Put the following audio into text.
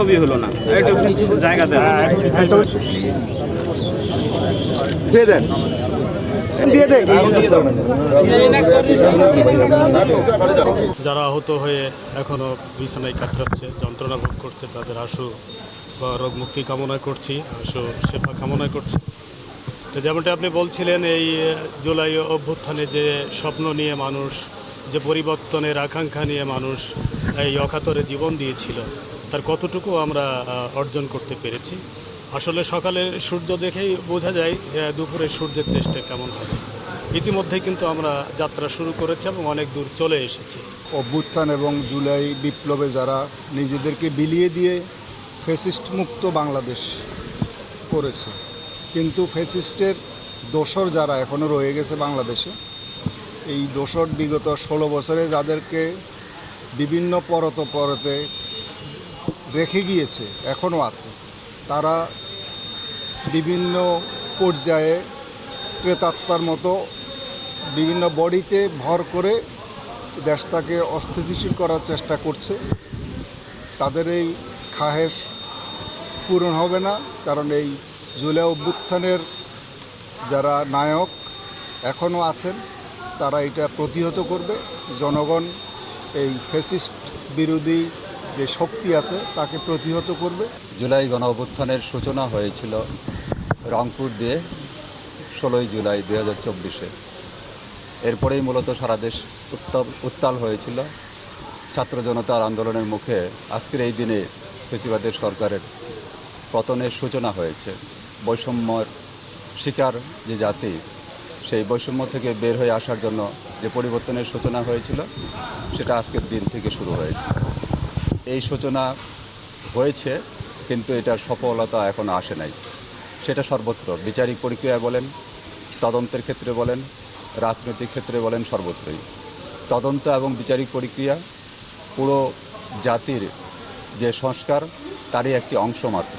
ছবি হলো না। একটু জায়গা দেন। দিয়ে দেন। দিয়ে দেন। যারা আহত হয়ে এখনও বিছানায় কাতরাচ্ছে যন্ত্রণা ভোগ করছে তাদের আশু বা রোগ মুক্তি কামনা করছি আশু সেবা কামনা করছি। তো যেমনটা আপনি বলছিলেন এই জুলাই অভ্যুত্থানে যে স্বপ্ন নিয়ে মানুষ যে পরিবর্তনের আকাঙ্ক্ষা নিয়ে মানুষ এই অকাতরে জীবন দিয়েছিল, তার কতটুকু আমরা অর্জন করতে পেরেছি? আসলে সকালে সূর্য দেখেই বোঝা যায় দুপুরে সূর্যের দেশটা কেমন হবে। ইতিমধ্যে কিন্তু আমরা যাত্রা শুরু করেছি এবং অনেক দূর চলে এসেছি। অভ্যুত্থান এবং জুলাই বিপ্লবে যারা নিজেদেরকে বিলিয়ে দিয়ে ফেসিস্ট মুক্ত বাংলাদেশ করেছে, কিন্তু ফেসিস্টের দোসর যারা এখনও রয়ে গেছে বাংলাদেশে এই দোসর বিগত ষোলো বছরে যাদেরকে বিভিন্ন পরত পরতে রেখে গিয়েছে এখনও আছে, তারা বিভিন্ন পর্যায়ে ক্রেতাত্মার মতো বিভিন্ন বডিতে ভর করে দেশটাকে অস্থিতিশীল করার চেষ্টা করছে। তাদের এই খাহেশ পূরণ হবে না, কারণ এই জুলাই অভ্যুত্থানের যারা নায়ক এখনও আছেন তারা এটা প্রতিহত করবে। জনগণ, এই ফেসিস্ট বিরোধী যে শক্তি আছে, তাকে প্রতিহত করবে। জুলাই গণ অভ্যুত্থানের সূচনা হয়েছিল রংপুর দিয়ে, ষোলোই জুলাই দু হাজার চব্বিশে। এরপরেই মূলত সারা দেশ উত্তাল উত্তাল হয়েছিল। ছাত্র জনতার আন্দোলনের মুখে আজকের এই দিনে ফেসিবাদের সরকারের পতনের সূচনা হয়েছে। বৈষম্যর শিকার যে জাতি সেই বৈষম্য থেকে বের হয়ে আসার জন্য যে পরিবর্তনের সূচনা হয়েছিল, সেটা আজকের দিন থেকে শুরু হয়েছে। এই সূচনা হয়েছে, কিন্তু এটার সফলতা এখনও আসে নাই। সেটা সর্বত্র বিচারিক প্রক্রিয়া বলেন, তদন্তের ক্ষেত্রে বলেন, রাজনৈতিক ক্ষেত্রে বলেন, সর্বত্রই। তদন্ত এবং বিচারিক প্রক্রিয়া পুরো জাতির যে সংস্কার, তারই একটি অংশ মাত্র।